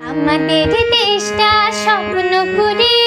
আমাদের দেশটা করে